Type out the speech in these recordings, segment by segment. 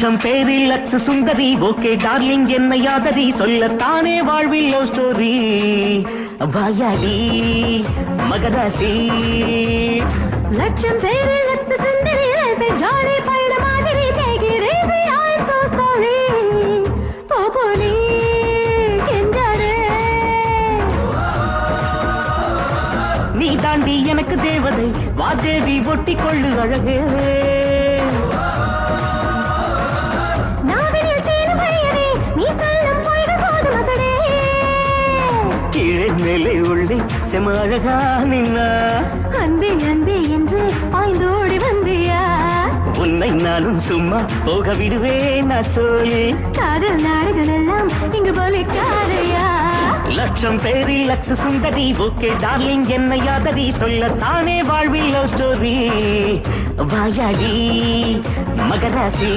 லட்சம் பேரில் லட்ச சுந்தரி. ஓகே டார்லிங் என்ன யாதரி சொல்லத்தானே வாழ்வில் லவ் ஸ்டோரி. வாயாடி மகராசி. லட்சம் பேரு லட்ச சுந்தரி. ஜாலி பயண மாதிரி நீ தாண்டி எனக்கு தேவதை. வாதேவி ஒட்டி கொள்ளு அழகே. கீழே மேலே உள்ளே செம அழகா நின்னா. அன்பே அன்பே என்று பாய்ந்தோடி வந்தியா? உன்னை நானும் சும்மா போக விடுவேன் நான் சொல்லி காதல் நாடுகள் எல்லாம் இங்கு பலிக்காதையா? லட்சம் பேரில் லட்ச சுந்தரி ஓகே டார்லிங் என்ன யாதரி சொல்லத்தானே வாழ்வில் லவ் ஸ்டோரி. வாயாடி மகராசி.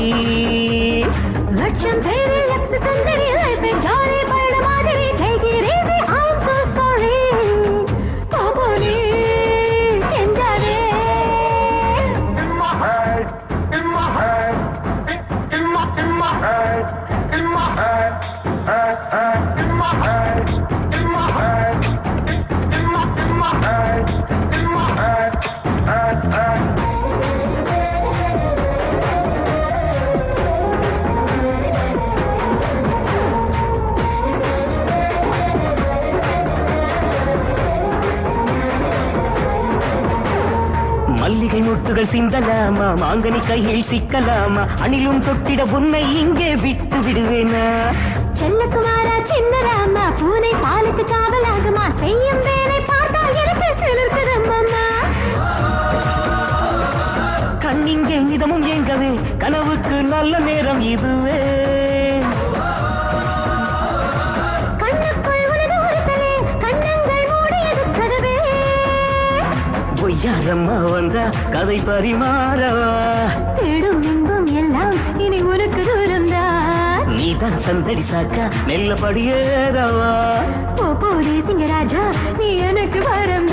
லட்சம் பேரு லட்ச சுந்தரி லைஃப் ஜாலி பயண மாதிரி heart. மல்லிகை முட்டுகள் சிந்தலாமா? மாங்கனி கையில் சிக்கலாமா? அணிலும் தொட்டிட உன்னை இங்கே விட்டு விடுவேனா? செல்லக்குமாரா சின்ன ராமா பூனை பாலுக்கு காவலாகுமா? செய்யும் வேலை பார்த்தால் எனக்கு சிலிர்க்குதம்மம்மா கண்ணிங்கே இதமும் ஏங்கவே கனவுக்கு நல்ல நேரம் இதுவே. பொய்யாரம்மா வந்தா? கதை பரிமாறவா? தேடும் இன்பம் எல்லாம் இனி உனக்கு தூரம்தான் நீதான் சந்தடி சாக்கா நெல்ல படியேறவா? போ போதே சிங்கராஜா நீ எனக்கு வரம்தான்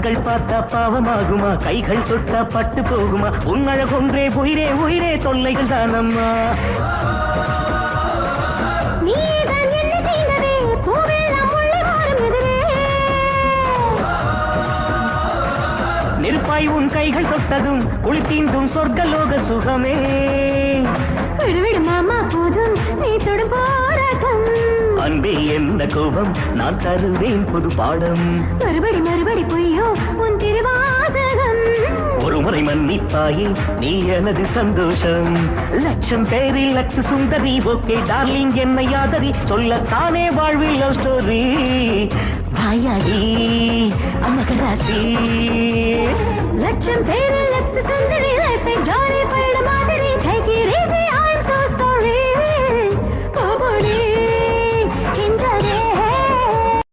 கண்கள் பார்த்தா பாவமாகுமா? கைகள் தொட்டா பட்டு போகுமா? உன் அழகொன்றே உயிரே உயிரே தொல்லைகள் தானம்மா. நெருப்பாய் உன் கைகள் தொட்டதும் குளித்தீண்டும் சொர்க்கலோக சுகமே. விடு விடு மாமா போதும். நீ தொடும் போராட்டம் அன்பே என்ன கோபம்? நான் தருவேன் புது பாடம். மறுபடி மறுபடி பொய்யோ உன் திருவாசகம். ஒரு முறை மன்னிப்பாயே நீ எனது சந்தோஷம். லட்சம் பேரில் லட்ச சுந்தரி ஓகே டார்லிங் என்ன யாதரி சொல்லத்தானே வாழ்வில் லவ் ஸ்டோரி. வாயாடி. அம்மகராசி லட்சம் பேரு லட்ச சுந்தரி லைஃப் ஜாலி